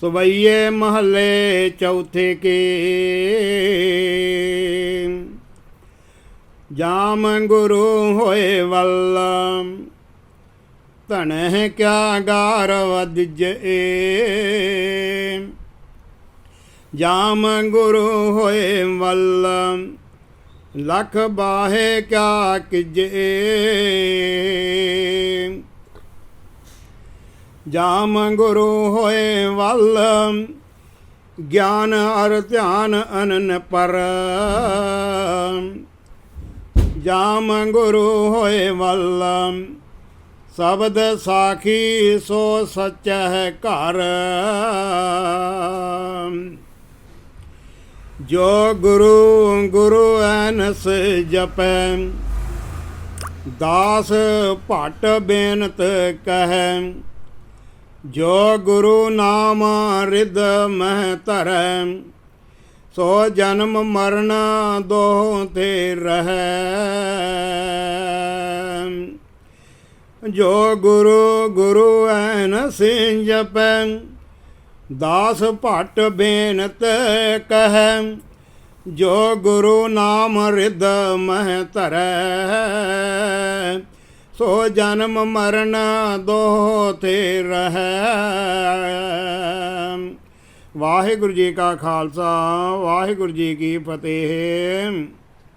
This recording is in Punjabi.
ਸਵਈਏ ਮਹੱਲੇ ਚੌਥੇ ਕੇ। ਜਾਮ ਗੁਰੂ ਹੋਏ ਵੱਲ ਧਨਹਿ ਕਿਆ ਗਾਰ ਵਦਜੇ ਜਾਮ ਗੁਰੂ ਹੋਏ ਵੱਲ, ਲਖ ਬਾਹੇ ਕਿਆ ਕਿਜੇ ਜਾਮ ਗੁਰੂ ਹੋਏ ਵੱਲ, ਗਿਆਨ ਅਰ ਧਿਆਨ ਅਨਨ ਪਰ। ਜਾਮ ਗੁਰੂ ਹੋਏ ਵੱਲ, ਸ਼ਬਦ ਸਾਖੀ ਸੋ ਸੱਚ ਹੈ ਘਰ। ਜੋ ਗੁਰੂ ਗੁਰੂ ਐਨਸ ਜਪੈ, ਦਾਸ ਭਟ ਬੇਨਤ ਕਹੈ। ਜੋ ਗੁਰੂ ਨਾਮ ਰਿਦ ਮਹਿ ਧਰੈ, ਸੋ ਜਨਮ ਮਰਨ ਦੋ ਤੇ ਰਹੈ। ਜੋ ਗੁਰੂ ਗੁਰੂ ਐਨ ਸਿੰਘ ਜਪੈ, ਦਾਸ ਭਟ ਬੇਨਤ ਕਹੈ, ਜੋ ਗੁਰੂ ਨਾਮ ਰਿਦ ਮਹਿ ਧਰੈ। ਸੋ ਜਨਮ ਮਰਨ ਦੋ ਤੇ ਰਹੈ। ਵਾਹਿਗੁਰੂ ਜੀ ਕਾ ਖਾਲਸਾ ਵਾਹਿਗੁਰੂ ਜੀ ਕੀ ਫਤਿਹ।